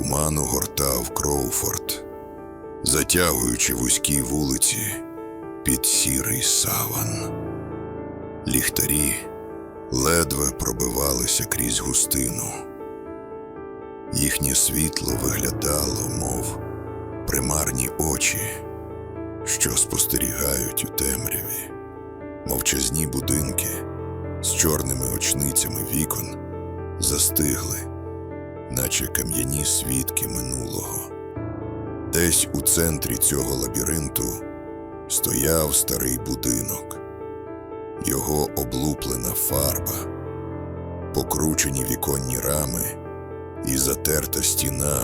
Туман огортав Кроуфорд, затягуючи вузькі вулиці під сірий саван. Ліхтарі ледве пробивалися крізь густину. Їхнє світло виглядало, мов примарні очі, що спостерігають у темряві, мовчазні будинки з чорними очницями вікон застигли, наче кам'яні свідки минулого. Десь у центрі цього лабіринту стояв старий будинок, його облуплена фарба, покручені віконні рами і затерта стіна,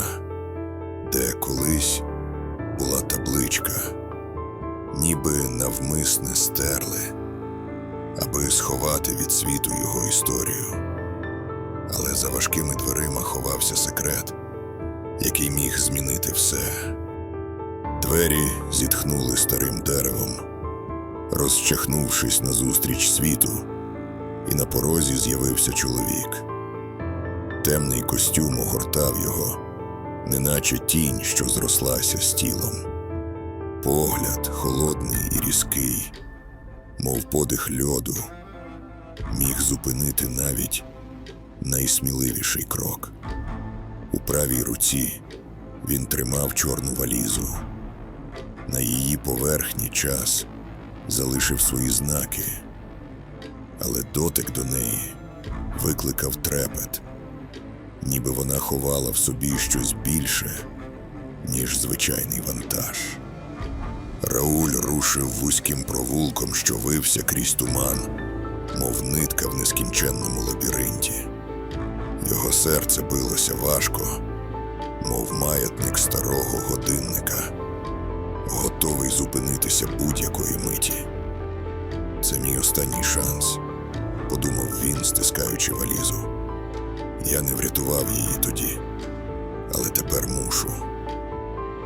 де колись була табличка, ніби навмисне стерли, аби сховати від світу його історію. Але за важкими дверима ховався секрет, який міг змінити все. Двері зітхнули старим деревом, розчахнувшись назустріч світу, і на порозі з'явився чоловік. Темний костюм огортав його, неначе тінь, що зрослася з тілом. Погляд холодний і різкий, мов подих льоду, міг зупинити навіть найсміливіший крок. У правій руці він тримав чорну валізу. На її поверхні час залишив свої знаки, але дотик до неї викликав трепет, ніби вона ховала в собі щось більше, ніж звичайний вантаж. Рауль рушив вузьким провулком, що вився крізь туман, мов нитка в нескінченному лабіринті. Його серце билося важко, мов маятник старого годинника, готовий зупинитися будь-якої миті. Це мій останній шанс, подумав він, стискаючи валізу. Я не врятував її тоді, але тепер мушу.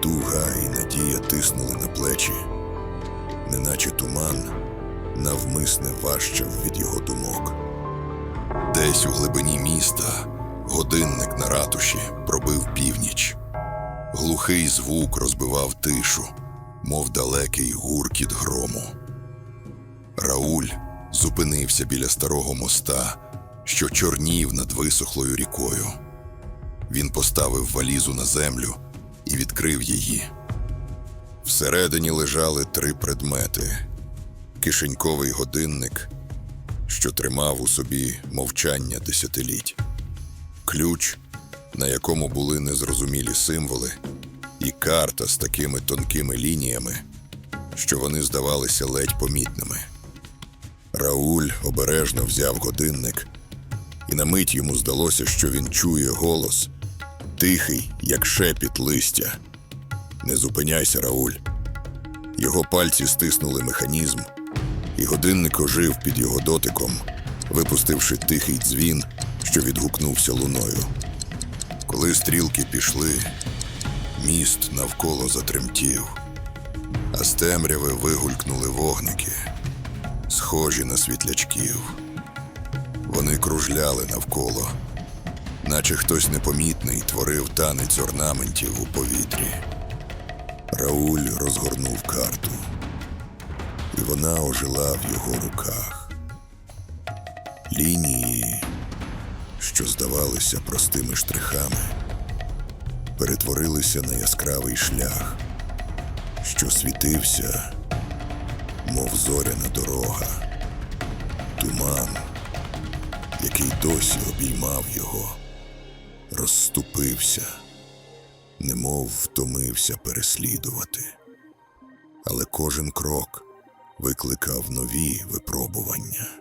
Туга і надія тиснули на плечі, неначе туман навмисне важчав від його думок. Десь у глибині міста годинник на ратуші пробив північ. Глухий звук розбивав тишу, мов далекий гуркіт грому. Рауль зупинився біля старого моста, що чорнів над висохлою рікою. Він поставив валізу на землю і відкрив її. Всередині лежали три предмети: кишеньковий годинник, що тримав у собі мовчання десятиліть, ключ, на якому були незрозумілі символи, і карта з такими тонкими лініями, що вони здавалися ледь помітними. Рауль обережно взяв годинник, і на мить йому здалося, що він чує голос, тихий, як шепіт листя. Не зупиняйся, Рауль. Його пальці стиснули механізм, і годинник ожив під його дотиком, випустивши тихий дзвін, що відгукнувся луною. Коли стрілки пішли, міст навколо затремтів, а з темряви вигулькнули вогники, схожі на світлячків. Вони кружляли навколо, наче хтось непомітний творив танець орнаментів у повітрі. Рауль розгорнув карту, і вона ожила в його руках. Лінії, що здавалися простими штрихами, перетворилися на яскравий шлях, що світився, мов зоряна дорога, туман, який досі обіймав його, розступився немов втомився переслідувати. Але кожен крок викликав нові випробування.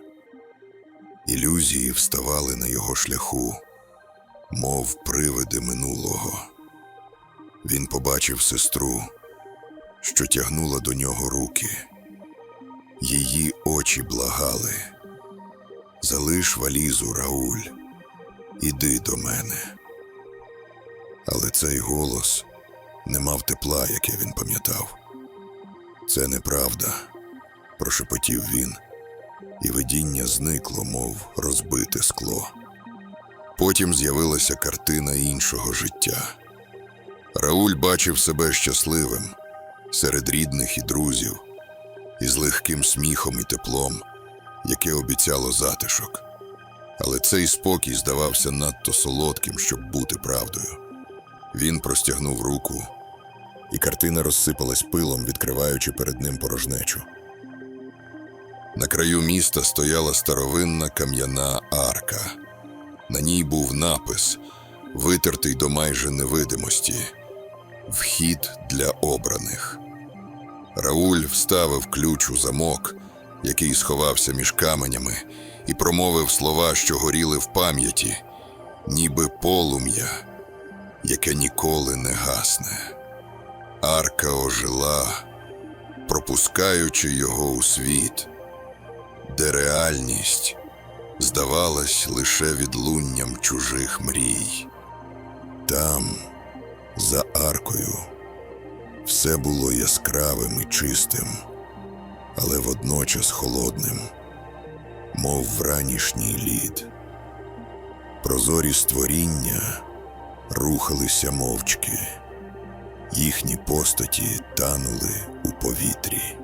Ілюзії вставали на його шляху, мов привиди минулого. Він побачив сестру, що тягнула до нього руки. Її очі благали. Залиш валізу, Рауль, іди до мене. Але цей голос не мав тепла, яке він пам'ятав. Це неправда, прошепотів він, і видіння зникло, мов розбите скло. Потім з'явилася картина іншого життя. Рауль бачив себе щасливим серед рідних і друзів, із легким сміхом і теплом, яке обіцяло затишок. Але цей спокій здавався надто солодким, щоб бути правдою. Він простягнув руку, і картина розсипалась пилом, відкриваючи перед ним порожнечу. На краю міста стояла старовинна кам'яна арка. На ній був напис, витертий до майже невидимості Вхід для обраних. Рауль вставив ключ у замок, який сховався між каменями, і промовив слова, що горіли в пам'яті, ніби полум'я, яке ніколи не гасне. Арка ожила, пропускаючи його у світ, де реальність здавалась лише відлунням чужих мрій. Там, за аркою, все було яскравим і чистим, але водночас холодним, мов вранішній лід. Прозорі створіння рухалися мовчки, їхні постаті танули у повітрі.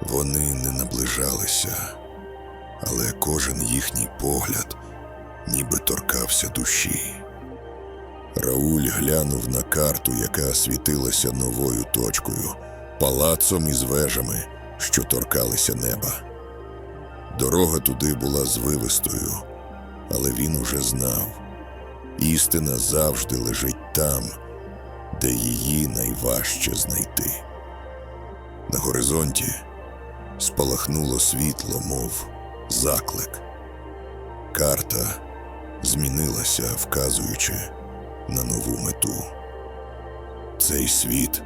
Вони не наближалися, але кожен їхній погляд ніби торкався душі. Рауль глянув на карту, яка світилася новою точкою, палацом із вежами, що торкалися неба. Дорога туди була звивистою, але він уже знав. Істина завжди лежить там, де її найважче знайти. На горизонті спалахнуло світло, мов заклик. Карта змінилася, вказуючи на нову мету. Цей світ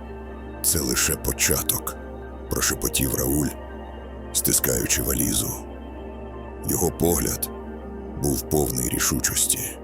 це лише початок, прошепотів Рауль, стискаючи валізу. Його погляд був повний рішучості.